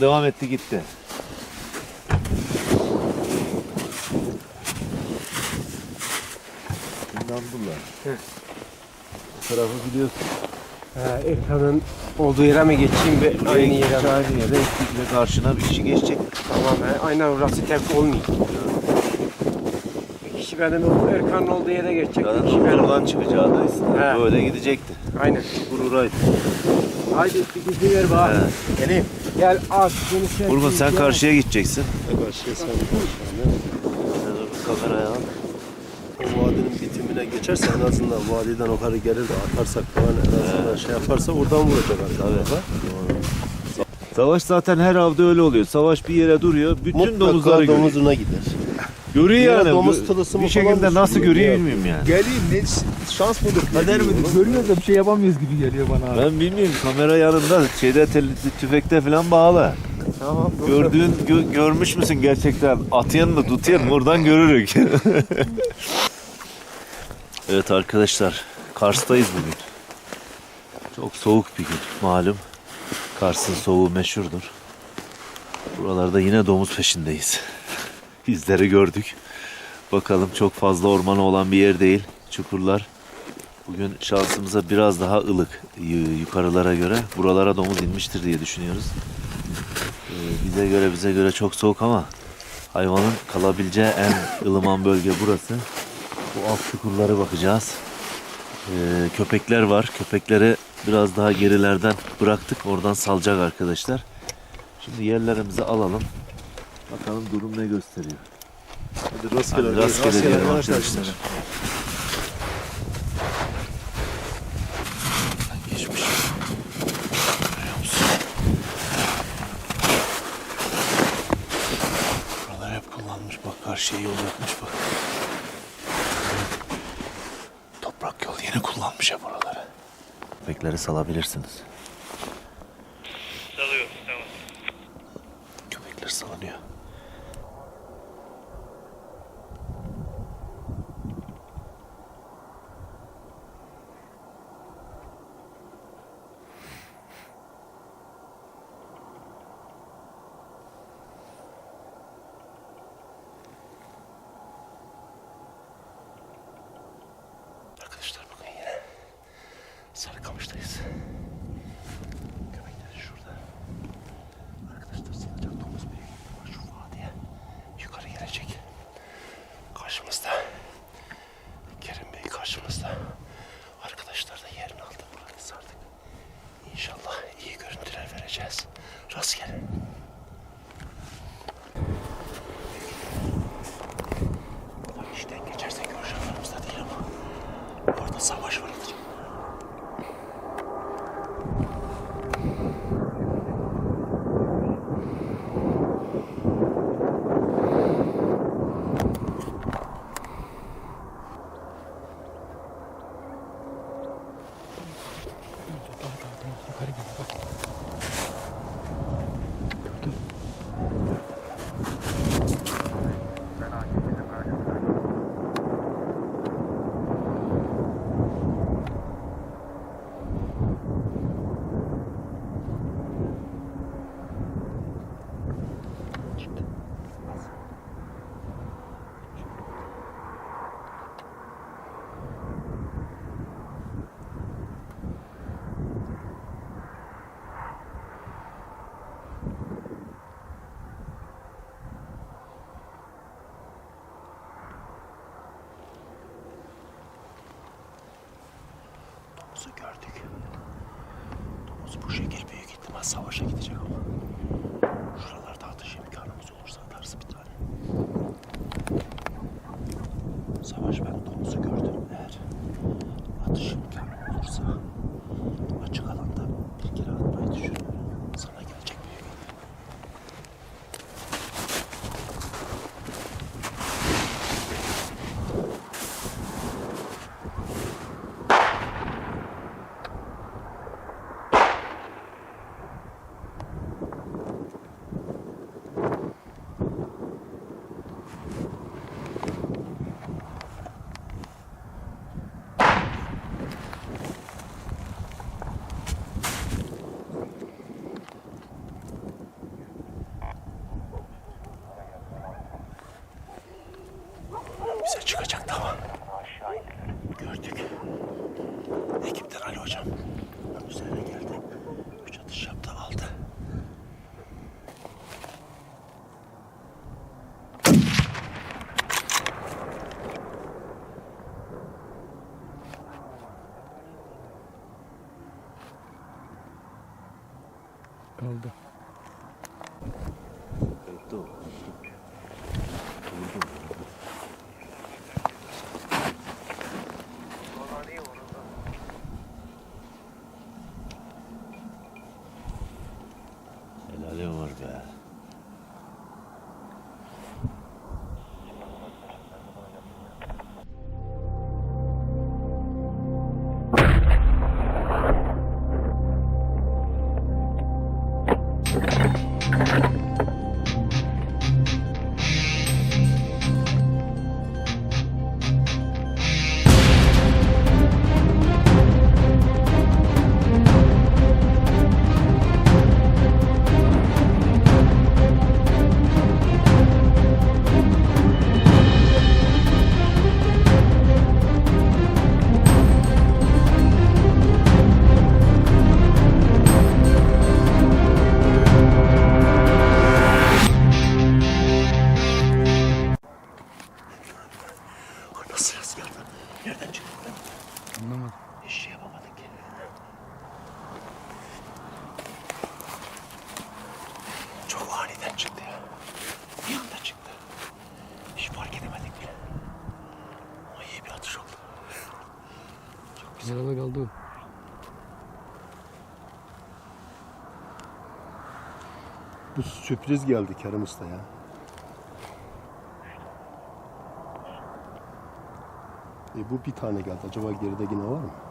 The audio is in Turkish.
Devam etti gitti. Bundan bunlar. Bu tarafı biliyorsun. Ha, Erkan'ın olduğu yere mi geçeyim ve aynı yere mi? Aynı yere ve karşına bir kişi geçecek. Tamam he. Aynen orası tek olmuyor. Bir kişi benim o Erkan'ın olduğu yere geçecek. Bir kişi benim. Oradan çıkacağındayız. He. Böyle gidecekti. Aynen. Gururaydı. Haydi bir ver bana. He. Geleyim. Gel az. Beni sen karşıya gideceksin. Karşıya sen karşıya. Sen dur kameraya al. O vadinin bitimine geçerse en azından vadiden o kadar gelir de atarsak falan en azından şey yaparsa oradan vuracak arkadaşlar. Savaş zaten her avda öyle oluyor. Savaş bir yere duruyor. Bütün Mutlaka domuzları görüyor. domuzuna gider. Görüyor yani. domuz tılısımı bir şekilde nasıl görüyor bilmiyorum yani. Geleyim ne şans bulduk. Kader midir? Görüyoruz da bir şey yapamıyoruz gibi geliyor bana abi. Ben bilmiyorum. Kamera yanında şeyde tel- tüfekte falan bağlı. Tamam. dur. Gördüğün gö- görmüş müsün gerçekten? Atyan mı tutyan mı oradan görürük. evet arkadaşlar Kars'tayız bugün. Çok soğuk bir gün malum. Kars'ın soğuğu meşhurdur. Buralarda yine domuz peşindeyiz. İzleri gördük. Bakalım çok fazla ormanı olan bir yer değil. Çukurlar. Bugün şansımıza biraz daha ılık yukarılara göre. Buralara domuz inmiştir diye düşünüyoruz. Ee, bize göre bize göre çok soğuk ama hayvanın kalabileceği en ılıman bölge burası. Bu alt çukurlara bakacağız. Ee, köpekler var. Köpekleri biraz daha gerilerden bıraktık. Oradan salacak arkadaşlar. Şimdi yerlerimizi alalım. Bakalım durum ne gösteriyor. Hadi rastgele, Hadi rastgele diyelim arkadaşlar. arkadaşlar. Geçmiş. Görüyor musun? Buralar hep kullanmış. Bak karşıya yol yapmış bak. Toprak yol yeni kullanmış hep oraları. Köpekleri salabilirsiniz. Salıyoruz tamam. Köpekler salınıyor. Karşımızda. Domuzu gördük. Domuz bu şekil büyük ihtimal savaşa gidecek ama. Şuralarda atış imkanımız olursa atarız bir tane. Savaş ben domuzu gördüm. Eğer kaldı. Helalim var be. oldu. Bu sürpriz geldi Kerim Usta ya. E bu bir tane geldi. Acaba geride yine var mı?